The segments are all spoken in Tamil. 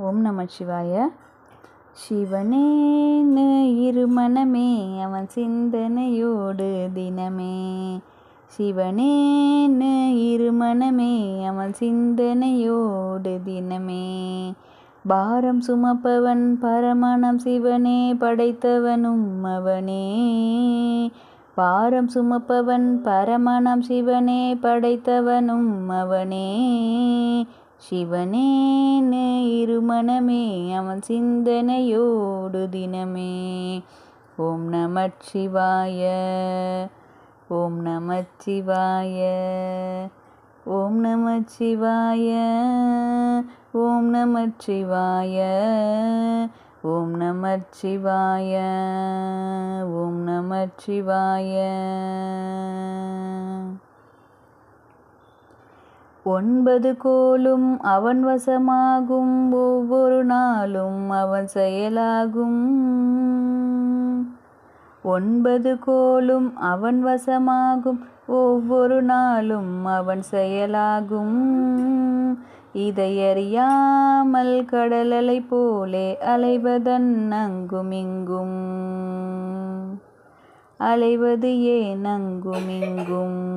ஓம் நம சிவாய. சிவனேன்னு இருமனமே அவன் சிந்தனையோடு தினமே. சிவனேன்னு இருமனமே அவன் சிந்தனையோடு தினமே. பாரம் சுமப்பவன் பரமணம் சிவனே படைத்தவனும் அவனே. பாரம் சுமப்பவன் பரமணம் சிவனே படைத்தவனும் அவனே. சிவனேன்னு இருமணமே அவன் சிந்தனையோடு தினமே. ஓம் நமச்சிவாய ஓம் நமச்சிவாய ஓம் நமச்சிவாய ஓம் நமச்சிவாய ஓம் நமச்சிவாய ஓம் நமச்சிவாய ஒன்பது கோலும் அவன் வசமாகும் ஒவ்வொரு நாளும் அவன் செயலாகும். ஒன்பது கோலும் அவன் வசமாகும் ஒவ்வொரு நாளும் அவன் செயலாகும். இதை அறியாமல் கடலலை போலே அலைவதன் அங்குமிங்கும் அலைவது ஏன் அங்குமிங்கும்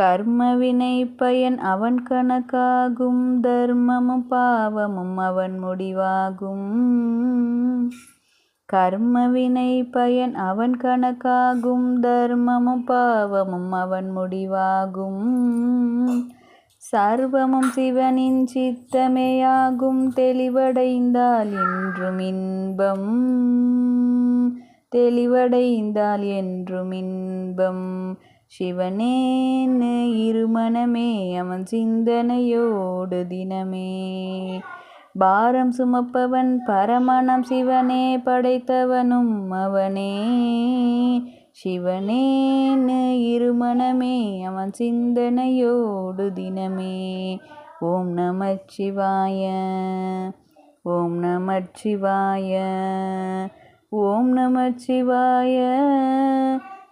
கர்மவினை பயன் அவன் கணக்காகும் தர்மமும் பாவமும் அவன் முடிவாகும். கர்மவினை பயன் அவன் கணக்காகும் தர்மமும் பாவமும் அவன் முடிவாகும். சர்வமும் சிவனின் சித்தமேயாகும் தெளிவடைந்தால் என்றும் இன்பம். தெளிவடைந்தால் என்றும் இன்பம். சிவனேன்னு இருமனமே அவன் சிந்தனையோடு தினமே. பாரம் சுமப்பவன் பரமணம் சிவனே படைத்தவனும் அவனே. சிவனேன்னு இருமனமே அவன் சிந்தனையோடு தினமே. ஓம் நமச்சிவாய ஓம் நமச்சிவாய ஓம் நமச்சிவாய